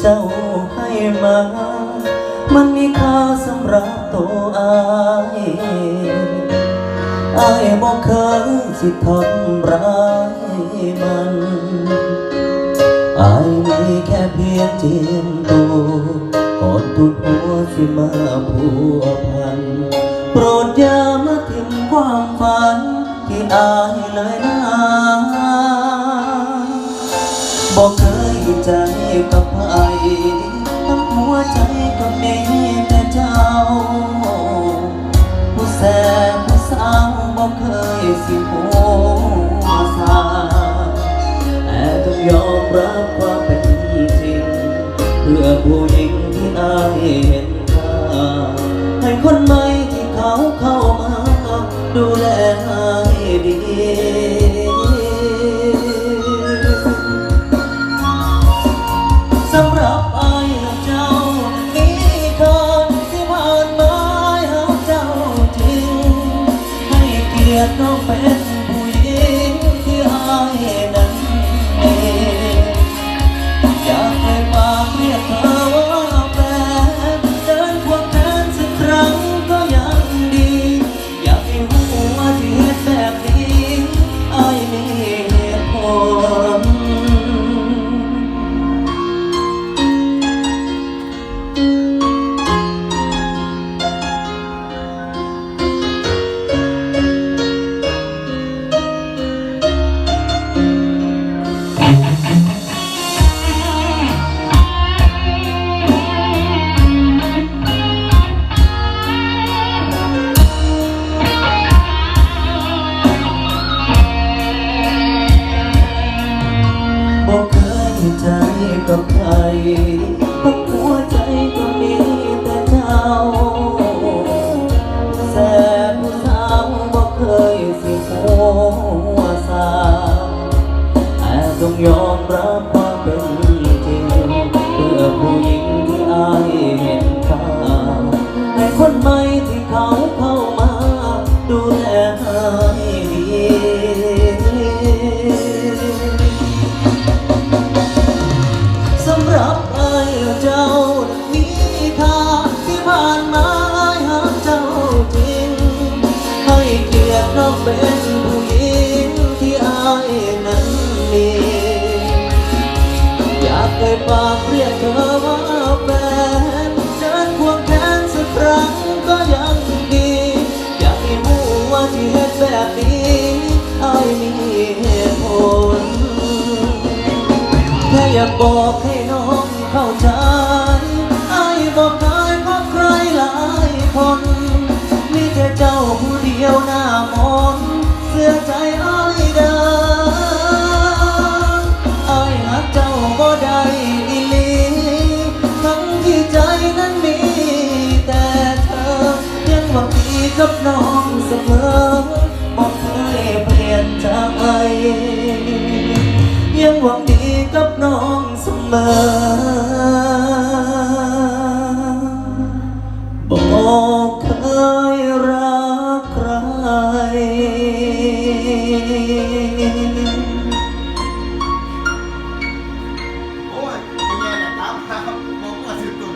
เจ้าให้มา มันมีค่าสำหรับตัวอายอายบอกเคยสิทำร้ายมันอายมีแค่เพียงเจียมตัวก่อนทุกหัวสิมาพัวพัน โปรดอย่ามาทิ้งความฝัน ที่อายเลยนะบอกเคยใจกับ วใจก็มีแต่เจ้า ผู้แสบผู้สาวบอกเคยสิหัวสาแต่ต้องยอมรับความเป็นจริง เพื่อผู้หญิงที่อายเห็นค่าให้คนมา ยรติน้องเป็น ใรติน้องเป็นผู้หญิงที่อายนั้นมีอยากเคยปากเรียกเธอว่าแฟนเดินควงแขนสักครั้งก็ยังดี อยากให้รู้ว่าที่เหตุแบบนี้อายมีเหตุผลแค่อยากบอกให้น้องเข้าใจ กับน้องเสมอบอกเคยเปลี่ยนใจ ยังหวังดีกับน้องเสมอ บอกเคยรักใคร